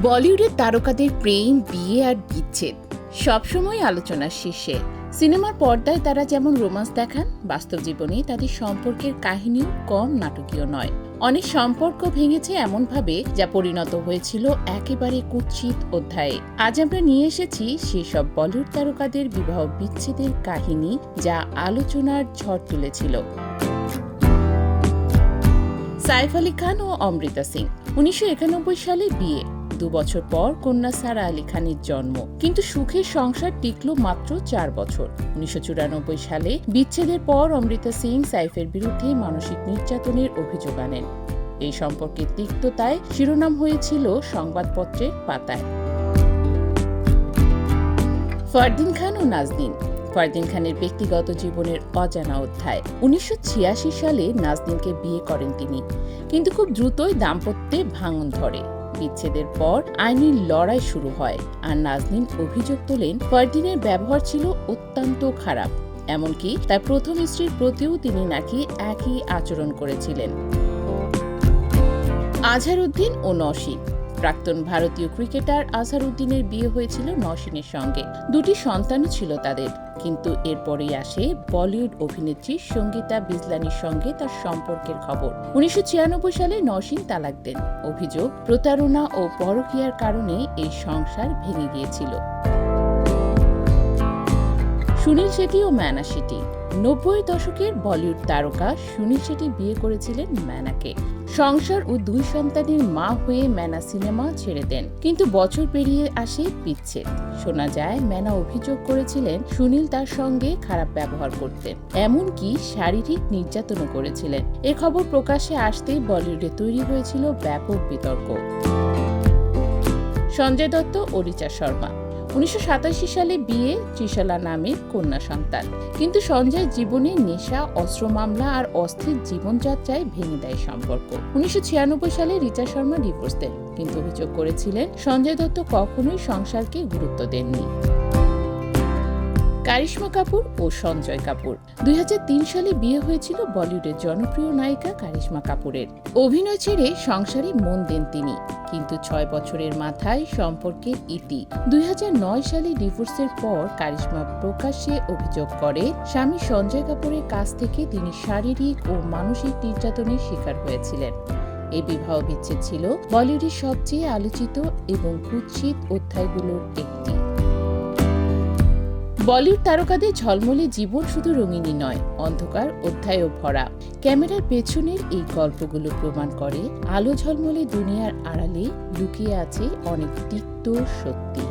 বলিউডের তারকাদের প্রেম, বিয়ে আর বিচ্ছেদ সবসময় আলোচনার শীর্ষে সিনেমার পর্দায় তারা যেমন রোমান্স দেখান, বাস্তব জীবনে তাদের সম্পর্কের কাহিনীও কম নাটকীয় নয়। অনেক সম্পর্ক ভেঙেছে এমনভাবে যা পরিণত হয়েছিল একেবারে কুৎসিত অধ্যায়ে। আজ আমরা নিয়ে এসেছি সেসব বলিউড তারকাদের বিবাহ বিচ্ছেদের কাহিনী যা আলোচনার ঝড় তুলেছিল। সাইফ আলী খান ও অমৃতা সিং, উনিশশো একানব্বই সালে বিয়ে। দু বছর পর কন্যা সারা আলী খানের জন্ম। কিন্তু সুখের সংসার টিকল মাত্র চার বছর। উনিশশো চুরানব্বই সালে বিচ্ছেদের পর অমৃতা সিং সাইফের বিরুদ্ধে মানসিক নির্যাতনের অভিযোগ আনেন। এই সম্পর্কের তিক্ততায় শিরোনাম হয়েছিল সংবাদপত্রের পাতায়। ফারদিন খান ও নাজদিন ফারদিন খানের ব্যক্তিগত জীবনের অজানা অধ্যায়। উনিশশো ছিয়াশি সালে নাজদিনকে বিয়ে করেন তিনি। কিন্তু খুব দ্রুতই দাম্পত্যে ভাঙন ধরে। বিচ্ছেদের পর আইনি লড়াই শুরু হয় আর নাজনীন অভিযোগ তোলেন ফারদিনের ব্যবহার ছিল অত্যন্ত খারাপ। এমনকি তার প্রথম স্ত্রীর প্রতিও তিনি নাকি একই আচরণ করেছিলেন। আজহারউদ্দিন ও নসীন প্রাক্তন ভারতীয় ক্রিকেটার আজহারউদ্দিনের বিয়ে হয়েছিল নসীনের সঙ্গে। দুটি সন্তানও ছিল তাদের। কিন্তু এরপরেই আসে বলিউড অভিনেত্রী সঙ্গীতা বিজলানির সঙ্গে তার সম্পর্কের খবর। উনিশশো ছিয়ানব্বই সালে নসীন তালাক দেন। অভিযোগ, প্রতারণা ও পরকীয়ার কারণে এই সংসার ভেঙে গিয়েছিল। সুনীল শেঠি ও ম্যানা শেঠি নব্বই দশকের বলিউড তারকা সুনীল শেঠি বিয়ে করেছিলেন ম্যানাকে। সংসার ও দুই সন্তানের মা হয়ে ম্যানা সিনেমা ছেড়ে দেন, কিন্তু বছর পেরিয়ে আসে বিচ্ছেদ। শোনা যায়, ম্যানা অভিযোগ করেছিলেন সুনীল তার সঙ্গে খারাপ ব্যবহার করতেন এমনকি শারীরিক নির্যাতনও করেছিলেন। এ খবর প্রকাশ্যে আসতেই বলিউডে তৈরি হয়েছিল ব্যাপক বিতর্ক। সঞ্জয় দত্ত ও রিচা শর্মা। উনিশশো সালে বিয়ে ত্রিশালা নামের কন্যা সন্তান। কিন্তু সঞ্জয় জীবনে নেশা, অস্ত্র মামলা আর অস্থির জীবনযাত্রায় ভেঙে দেয় সম্পর্ক। উনিশশো ছিয়ানব্বই সালে রিচা শর্মা ডিভোর্স দেন। কিন্তু অভিযোগ করেছিলেন, সঞ্জয় দত্ত কখনোই সংসারকে গুরুত্ব দেননি। কারিশ্মা কাপুর ও সঞ্জয় কাপুর। দুই হাজার তিন সালে বিয়ে হয়েছিল বলিউডের জনপ্রিয় নায়িকা কারিশ্মা কাপুরের। অভিনয় ছেড়ে সংসারে মন দেন তিনি, কিন্তু ছয় বছরের মাথায় সম্পর্কের ইতি। দুই হাজার নয় সালে ডিভোর্সের পর কারিশ্মা প্রকাশ্যে অভিযোগ করে, স্বামী সঞ্জয় কাপুরের কাছ থেকে তিনি শারীরিক ও মানসিক নির্যাতনের শিকার হয়েছিলেন। এই বিবাহ বিচ্ছেদ ছিল বলিউডের সবচেয়ে আলোচিত এবং কুৎসিত অধ্যায়গুলোর একটি। বলিউড তারকাদের ঝলমলে জীবন শুধু রঙিনী নয়, অন্ধকার অধ্যায়ও ভরা। ক্যামেরার পেছনের এই গল্পগুলো প্রমাণ করে, আলো ঝলমলে দুনিয়ার আড়ালে লুকিয়ে আছে অনেক তিক্ত সত্যি।